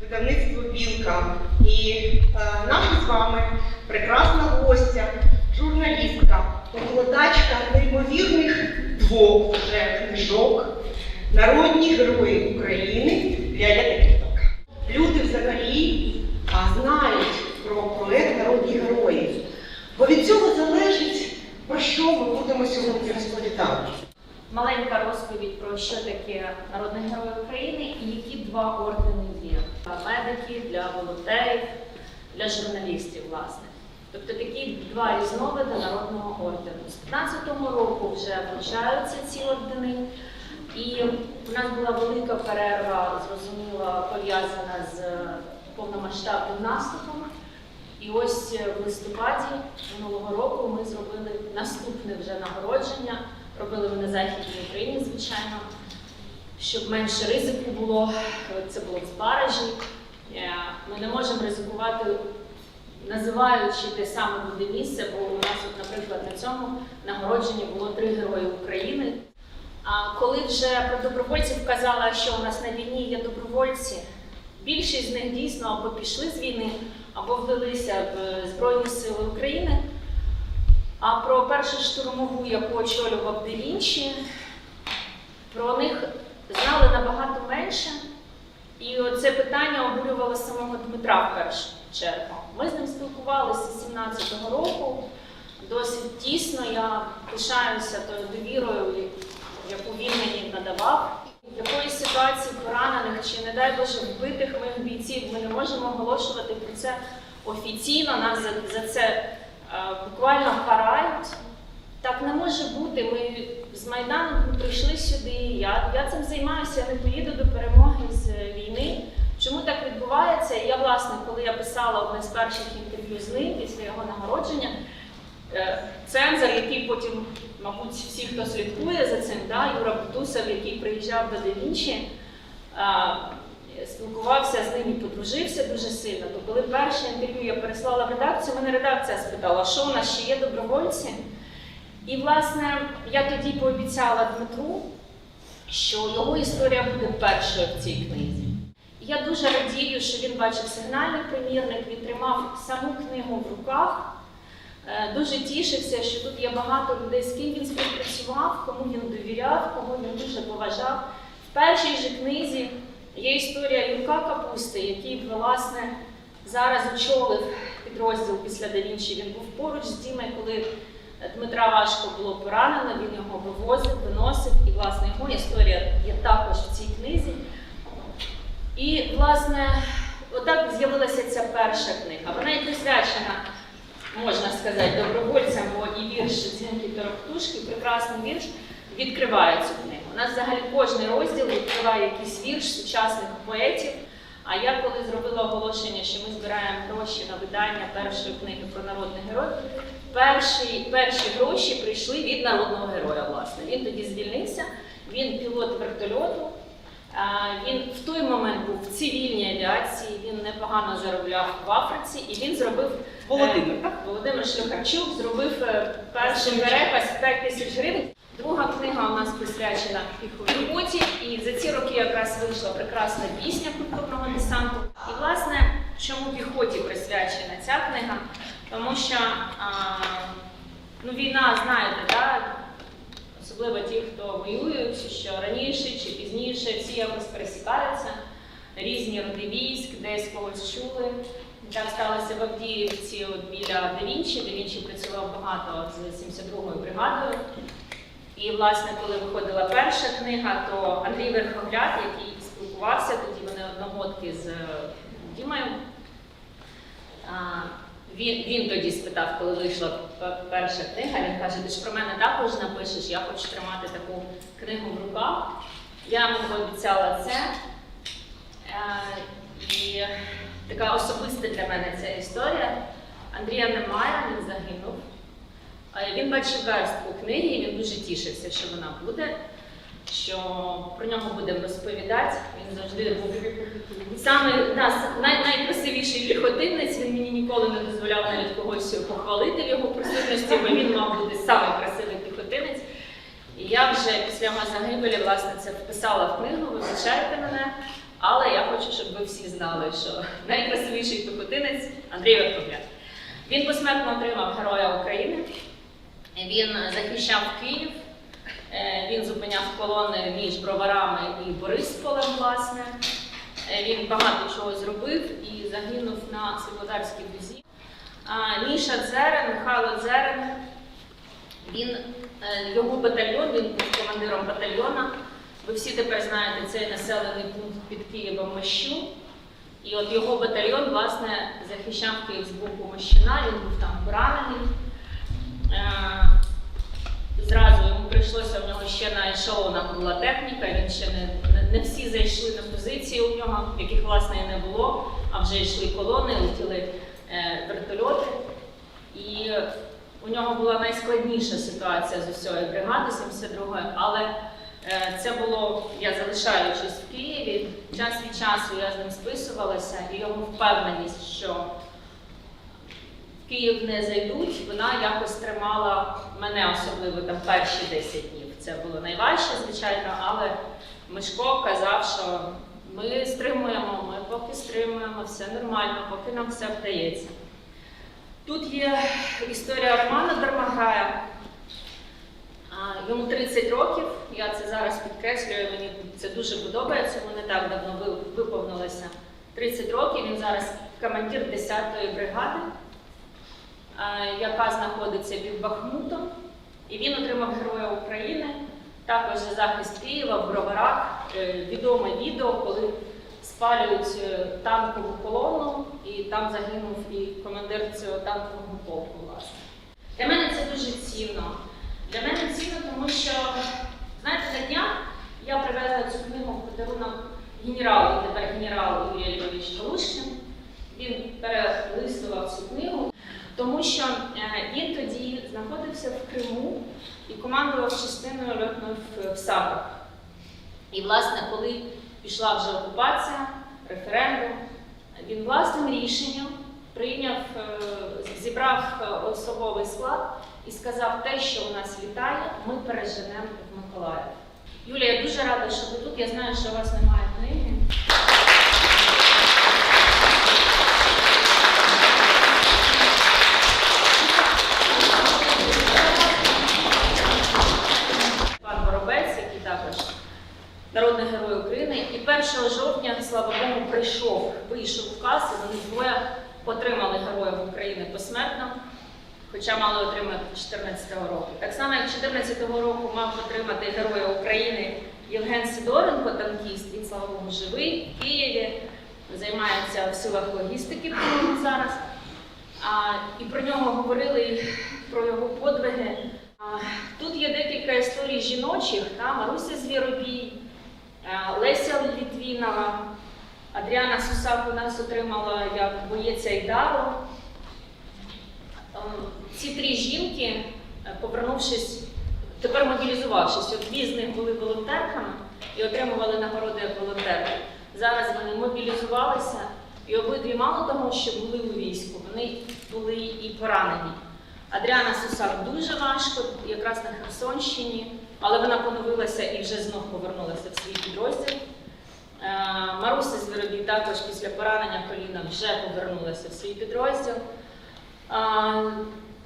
видавництво Білка. І е, наша з вами прекрасна гостя, журналістка, перекладачка неймовірних двох вже книжок, народні герої України Ляля Квіток. Люди взагалі а, знають про проект Народні герої. Бо від цього залежить, про що ми будемо сьогодні розповідати. Маленька розповідь про що таке народний герой України і які два ордени волонтерів, для журналістів, власне. Тобто такі два різновиди народного ордену. З 15-го року вже вручаються ці ордени, і у нас була велика перерва, зрозуміло, пов'язана з повномасштабним наступом. І ось в листопаді минулого року ми зробили наступне вже нагородження. Робили ми на Західній Україні, звичайно, щоб менше ризику було. Це було в Збаражі. Е, Ми не можемо ризикувати, називаючи те саме буде місце, бо у нас, от, наприклад, на цьому нагородженні було три герої України. А коли вже про добровольців казала, що у нас на війні є добровольці, більшість з них дійсно або пішли з війни, або вдалися в Збройні Сили України. А про першу штурмову, яку очолював Де Вінчі, про них знали набагато менше. І це питання обурювало самого Дмитра в першу чергу. Ми з ним спілкувалися з 17-го року досить тісно. Я пишаюся тою довірою, яку він мені надавав. Якоїсь ситуації поранених чи, не дай Боже, вбитих моїх бійців ми не можемо оголошувати про це офіційно. Нас за, за це е, буквально карають. Так не може бути. Ми з Майдану прийшли сюди. Я, я цим займаюся, я не поїду до перемоги з війни. Чому так відбувається? Я, власне, коли я писала одне з перших інтерв'ю з ним після його нагородження, е, цензор, який потім, мабуть, всі, хто слідкує за цим, да, Юра Бутусов, який приїжджав до Да Вінчі, е, спілкувався з ним і подружився дуже сильно. То коли перше інтерв'ю я переслала в редакцію, мене редакція спитала, що у нас ще є добровольці. І, власне, я тоді пообіцяла Дмитру, що його історія буде першою в цій книзі. Я дуже радію, що він бачив сигнальний примірник, він тримав саму книгу в руках. Е, Дуже тішився, що тут є багато людей, з ким він співпрацював, кому він довіряв, кого він дуже поважав. В першій же книзі є історія Юрка Капусти, який, власне, зараз очолив підрозділ після Да Вінчі. Він був поруч з Дімою, коли Дмитра важко було поранено, він його вивозив, виносив, і власне його історія є також в цій книзі. І, власне, отак з'явилася ця перша книга. Вона і присвячена, можна сказати, добровольцям, бо і вірш Зінки Торохтушки, прекрасний вірш, відкриває цю книгу. У нас взагалі кожний розділ відкриває якийсь вірш сучасних поетів. А я коли зробила оголошення, що ми збираємо гроші на видання першої книги про народних героїв, перші, перші гроші прийшли від народного героя. Власне, він тоді звільнився. Він пілот вертольоту. Він в той момент був в цивільній авіації. Він непогано заробляв в Африці, і він зробив Володимир, е, так? Володимир Шлюхарчук зробив е, перший перепис 5 тисяч гривень. Друга книга у нас присвячена піхоті, і за ці роки якраз вийшла прекрасна пісня культурного десанту. І власне, чому піхоті присвячена ця книга? Тому що а, ну, війна, знаєте, да, особливо ті, хто воюють, що раніше чи пізніше, всі якось пересікаються, різні роди військ, десь когось чули. Так сталося в Авдіївці от біля Да Вінчі. Да Вінчі працював багато з 72-ю бригадою. І, власне, коли виходила перша книга, то Андрій Верхогляд, який спілкувався, тоді вони одногодки з Дімою. Він, він тоді спитав, коли вийшла перша книга, він каже, ти ж про мене також напишеш, я хочу тримати таку книгу в руках. Я йому пообіцяла це. Е, І така особиста для мене ця історія. Андрія немає, він загинув. Він бачив верстку книги, і він дуже тішився, що вона буде, що про нього будемо розповідати. Він завжди був саме да, най, найкрасивіший піхотинець. Він мені ніколи не дозволяв навіть когось похвалити в його присутності, бо він мав бути самий красивий піхотинець. І я вже після його загибелі власне це вписала в книгу, вибачайте мене. Але я хочу, щоб ви всі знали, що найкрасивіший піхотинець Андрій Верховлян. Він посмертно отримав Героя України. Він захищав Київ, він зупиняв колони між Броварами і Борисполем, власне. Е, Він багато чого зробив і загинув на Світлодарській дузі. А, Міша Дзерен, Михайло Дзерен, він, е, його батальйон, він був командиром батальйона. Ви всі тепер знаєте цей населений пункт під Києвом Мощу. І от його батальйон, власне, захищав Київ з боку Мощина, він був там поранений. Е, Зразу прийшлося в нього ще на ешелонах була техніка, він ще не, не, всі зайшли на позиції у нього, яких власне і не було, а вже йшли колони, летіли е, вертольоти. І у нього була найскладніша ситуація з усієї бригади 72-ї, але е, це було, я залишаючись в Києві, час від часу я з ним списувалася, і його впевненість, що Київ не зайдуть, вона якось тримала мене особливо там перші 10 днів. Це було найважче, звичайно, але Мишко казав, що ми стримуємо, ми поки стримуємо, все нормально, поки нам все вдається. Тут є історія Романа Дармаграя. Йому 30 років, я це зараз підкреслюю, мені це дуже подобається, не так давно ви- виповнилося 30 років. Він зараз командир 10-ї бригади, яка знаходиться під Бахмутом. І він отримав Героя України, також за захист Києва в Броварах. Е, Відоме відео, коли спалюють е, танкову колону, і там загинув і командир цього танкового полку, власне. Для мене це дуже цінно. Для мене цінно, тому що, знаєте, на днях я привезла цю книгу в подарунок генералу, тепер генерал Юрій Львович Калушкін. Він перелистував цю книгу, тому що е, він тоді знаходився в Криму і командував частиною льотної в, в Сапах. І, власне, коли пішла вже окупація, референдум, він власним рішенням прийняв, е, зібрав е, особовий склад і сказав те, що у нас літає, ми переженемо в Миколаїв. Юлія, я дуже рада, що ви тут. Я знаю, що у вас немає книги. Народний герой України. І 1 жовтня, слава Богу, прийшов, вийшов указ, і вони двоє отримали Героїв України посмертно, хоча мали отримати 14-го року. Так само, як 14-го року мав отримати Героя України Євген Сидоренко, танкіст, він, слава Богу, живий в Києві, займається в силах логістики зараз. А, і про нього говорили, про його подвиги. Тут є декілька історій жіночих, та, Маруся Звіробій, Леся Літвінова, Адріана Сусак у нас отримала як боєць Айдару. Ем, Ці три жінки, е, повернувшись, тепер мобілізувавшись, от дві з них були волонтерками і отримували нагороди як волонтерки. Зараз вони мобілізувалися і обидві мало того, що були у війську, вони були і поранені. Адріана Сусак дуже важко, якраз на Херсонщині, але вона поновилася і вже знов повернулася в свій підрозділ. Е, Маруся Звіробій також після поранення коліна вже повернулася в свій підрозділ.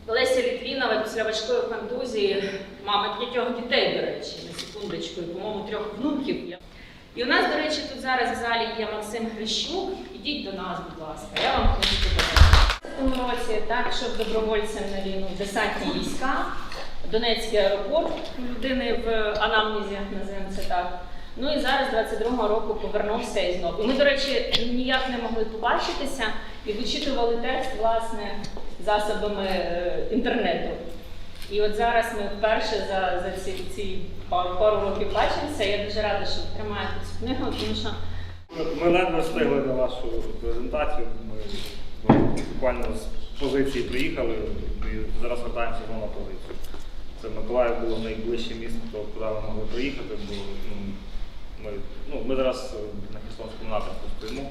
Леся Літвінова після важкої контузії, мама п'ятьох дітей, до речі, на секундочку, по-моєму, трьох внуків. І у нас, до речі, тут зараз в залі є Максим Грищук. Ідіть до нас, будь ласка, я вам книжку покажу. В цьому році так, щоб добровольцем на війну десантні війська, Донецький аеропорт у людини в анамнезі, називаємо це так. Ну і зараз 22-го року повернувся і знов. І ми, до речі, ніяк не могли побачитися і вичитували текст власне засобами е, інтернету. І от зараз ми вперше за, за ці, ці пару, пару років бачимося. Я дуже рада, що ви тримаєте цю книгу, тому що Ми- ледве встигли на вашу презентацію. Ми буквально з позиції приїхали і зараз вертаємося знову на позицію. Це Миколаїв було найближче місто, куди ми могли приїхати, бо ну, ми, ну, ми зараз на Херсонському напрямку стоїмо.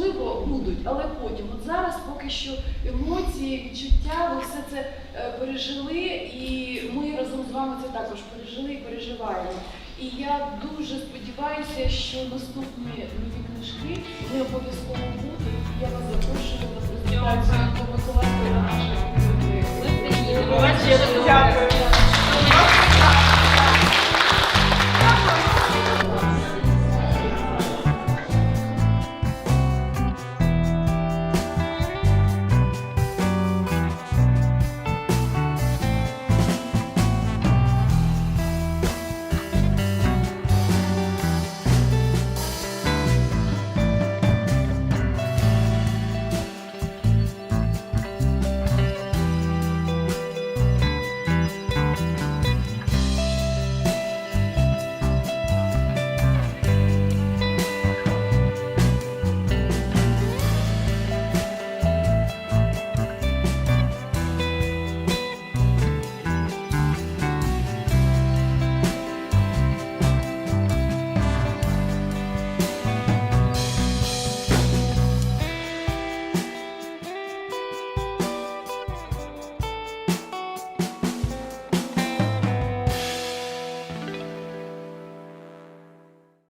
Можливо будуть, але потім. От зараз поки що емоції, відчуття, ви все це е, пережили, і ми разом з вами це також пережили і переживаємо. І я дуже сподіваюся, що наступні нові книжки вони обов'язково будуть. Я вас запрошую на презентацію по Миколаєву на наших